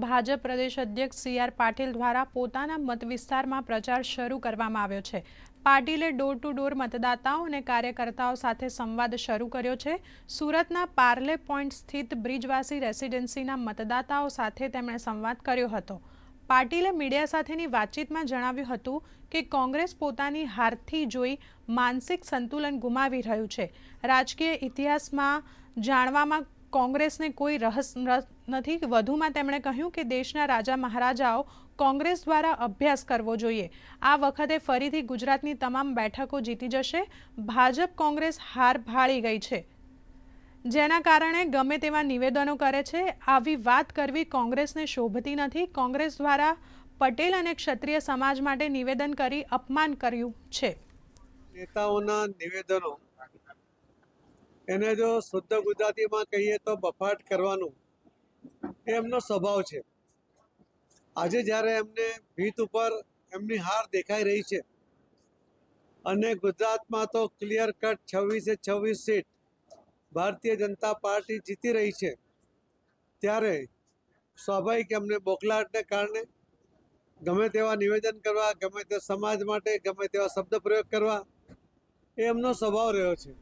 ભાજપ પ્રદેશ અધ્યક્ષ C R Patil દ્વારા પોતાના મત વિસ્તારમાં પ્રચાર શરૂ કરવામાં આવ્યો છે. પાટીલે ડોર ટુ ડોર મતદાતાઓ અને કાર્યકર્તાઓ સાથે સંવાદ શરૂ કર્યો છે. સુરતના પાર્લે પોઈન્ટ સ્થિત બ્રિજવાસી રેસિડેન્સીના મતદાતાઓ સાથે તેમણે સંવાદ કર્યો હતો. પાટીલે મીડિયા સાથેની વાતચીતમાં જણાવ્યું હતું કે કોંગ્રેસ પોતાની હારથી જોઈ માનસિક સંતુલન ગુમાવી રહ્યું છે. રાજકીય ઇતિહાસમાં જાણવામાં કોંગ્રેસને કોઈ રહસ નથી. વધુમાં તેમણે કહ્યું કે દેશના રાજા મહારાજાઓ કોંગ્રેસ દ્વારા અભ્યાસ કરવો જોઈએ. આ વખતે ફરીથી ગુજરાતની તમામ બેઠકો જીતી જશે. ભાજપ કોંગ્રેસ હાર ભાળી ગઈ છે. જેના કારણે ગમે તેવા નિવેદનો કરે છે. આવી વાત કરવી કોંગ્રેસને શોભતી નથી. કોંગ્રેસ દ્વારા પટેલ અને ક્ષત્રિય સમાજ માટે નિવેદન કરી અપમાન કર્યું છે. નેતાઓના નિવેદનો એને જો શુદ્ધ ગુજરાતીમાં કહીએ તો બફાટ કરવાનું એ એમનો સ્વભાવ છે. આજે જ્યારે એમને ભીત ઉપર એમની હાર દેખાઈ રહી છે અને ગુજરાતમાં તો ક્લિયર કટ છવ્વીસે છવ્વીસ સીટ ભારતીય જનતા પાર્ટી જીતી રહી છે, ત્યારે સ્વાભાવિક એમને બોખલાટને કારણે ગમે તેવા નિવેદન કરવા, ગમે તે સમાજ માટે ગમે તેવા શબ્દ પ્રયોગ કરવા એ એમનો સ્વભાવ રહ્યો છે.